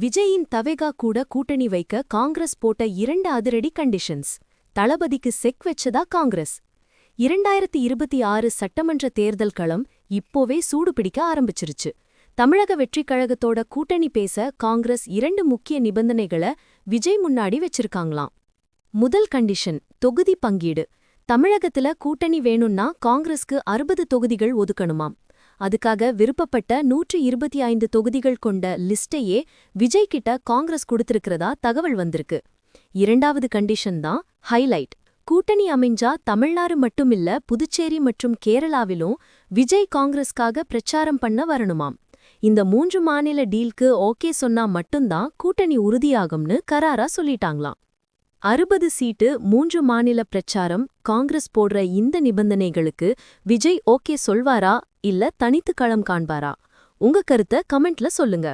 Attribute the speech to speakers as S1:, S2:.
S1: விஜயின் தவேகா கூட கூட்டணி வைக்க காங்கிரஸ் போட்ட இரண்டு அதிரடி கண்டிஷன்ஸ் தளபதிக்கு செக் வச்சதா காங்கிரஸ்? இரண்டாயிரத்தி இருபத்தி ஆறு சட்டமன்ற தேர்தல் களம் இப்போவே சூடு பிடிக்க ஆரம்பிச்சிருச்சு. தமிழக வெற்றிக் கழகத்தோட கூட்டணி பேச காங்கிரஸ் இரண்டு முக்கிய நிபந்தனைகளை விஜய் முன்னாடி வச்சிருக்காங்களாம். முதல் கண்டிஷன் தொகுதி பங்கீடு. தமிழகத்துல கூட்டணி வேணும்னா காங்கிரஸ்க்கு அறுபது தொகுதிகள் ஒதுக்கணுமாம். அதுக்காக விருப்பப்பட்ட நூற்று இருபத்தி ஐந்து தொகுதிகள் கொண்ட லிஸ்டையே விஜய் கிட்ட காங்கிரஸ் கொடுத்திருக்கிறதா தகவல் வந்திருக்கு. இரண்டாவது கண்டிஷன் தான் ஹைலைட். கூட்டணி அமைஞ்சா தமிழ்நாடு மட்டுமில்ல புதுச்சேரி மற்றும் கேரளாவிலும் விஜய் காங்கிரஸ்க்காக பிரச்சாரம் பண்ண வரணுமாம். இந்த மூன்று மாநில டீல்க்கு ஓகே சொன்னா மட்டும்தான் கூட்டணி உறுதியாகும்னு கராரா சொல்லிட்டாங்களாம். அறுபது சீட்டு மூன்று மாநில பிரச்சாரம் காங்கிரஸ் போடுற இந்த நிபந்தனைகளுக்கு விஜய் ஓகே சொல்வாரா இல்ல தனித்து களம் காண்பாரா? உங்க கருத்தை கமெண்ட்ல சொல்லுங்க.